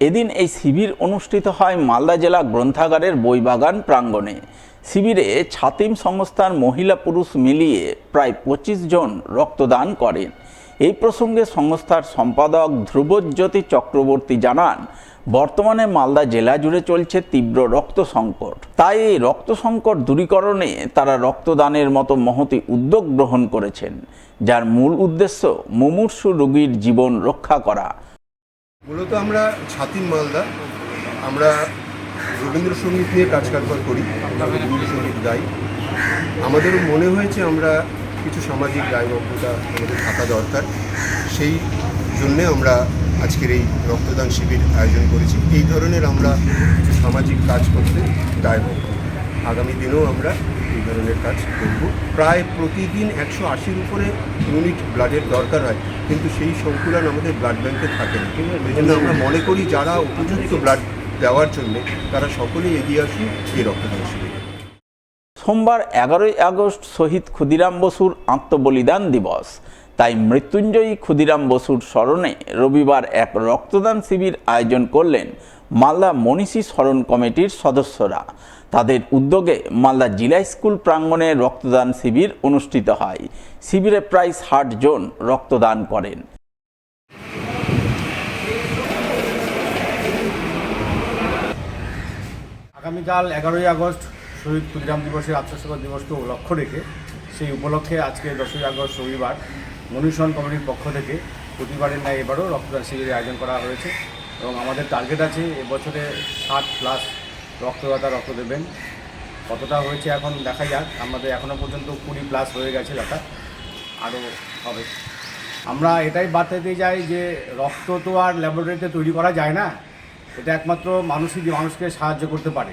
এদিন এই শিবির অনুষ্ঠিত হয় মালদা জেলা গ্রন্থাগারের বইবাগান প্রাঙ্গণে। শিবিরে ছাতিম সংস্থার মহিলা পুরুষ মিলিয়ে প্রায় পঁচিশ জন রক্তদান করেন। এই প্রসঙ্গে সংস্থার সম্পাদক ধ্রুবজ্যোতি চক্রবর্তী জানান, বর্তমানে মালদা জেলা জুড়ে চলছে তীব্র রক্ত সংকট। তাই এই রক্ত সংকট দূরীকরণে তারা রক্তদানের মতো মহতি উদ্যোগ গ্রহণ করেছেন, যার মূল উদ্দেশ্য মুমূর্ষু রোগীর জীবন রক্ষা করা। মূলত আমরা ছাতিম মালদা। আমরা রবীন্দ্রসঙ্গীত নিয়ে কাজ কারবার করি, আমরা রবীন্দ্রসঙ্গীত গাই। আমাদেরও মনে হয়েছে আমরা কিছু সামাজিক দায়বদ্ধতা আমাদের থাকা দরকার। সেই জন্যে আমরা আজকের এই রক্তদান শিবির আয়োজন করেছি। এই ধরনের আমরা কিছু সামাজিক কাজ করতে দায়বদ্ধ। আগামী দিনেও আমরা ধরনের কাজ করব। প্রায় প্রতিদিন একশো আশির উপরে ইউনিট ব্লাডের দরকার হয়, কিন্তু সেই সংকুলন আমাদের ব্লাড ব্যাঙ্কে থাকে না। জন্য আমরা মনে করি যারা উপযুক্ত ব্লাড দেওয়ার জন্য, তারা সকলেই এগিয়ে আসুন, এই রক্তদান সোমবার এগারোই আগস্ট শহীদ ক্ষুদিরাম বসুর আত্মবলিদান দিবস। তাই মৃত্যুঞ্জয়ী ক্ষুদিরাম বসুর স্মরণে রবিবার এক রক্তদান শিবির আয়োজন করলেন মালদা মনীষী স্মরণ কমিটির সদস্যরা। তাদের উদ্যোগে মালদা জিলা স্কুল প্রাঙ্গণে রক্তদান শিবির অনুষ্ঠিত হয়। শিবিরে প্রায় ষাট জন রক্তদান করেন। আগামীকাল এগারোই আগস্ট শহীদ ক্ষুদিরাম দিবসের আত্মসেবা দিবসকে লক্ষ্য রেখে সেই উপলক্ষে আজকে দশই আগস্ট রবিবার মনুষণ কমিটির পক্ষ থেকে প্রতিবারের ন্যায় এবারও রক্তদান শিবিরের আয়োজন করা হয়েছে এবং আমাদের টার্গেট আছে এবছরে ষাট প্লাস রক্তদাতা রক্ত দেবেন। কতটা হয়েছে এখন দেখা যাক। আমাদের এখনও পর্যন্ত কুড়ি প্লাস হয়ে গেছে লেখা আরও হবে। আমরা এটাই বার্তা দিতে চাই যে রক্ত তো আর ল্যাবরেটরিতে তৈরি করা যায় না। এটা একমাত্র মানুষই মানুষকে সাহায্য করতে পারে।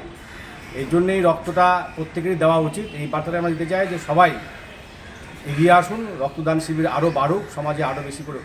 এই জন্যেই রক্তটা প্রত্যেকেরই দেওয়া উচিত। এই বার্তাটা আমরা দিতে চাই যে সবাই এগিয়ে আসুন রক্তদান শিবির আরও বাড়ুক সমাজে আরও বেশি করে।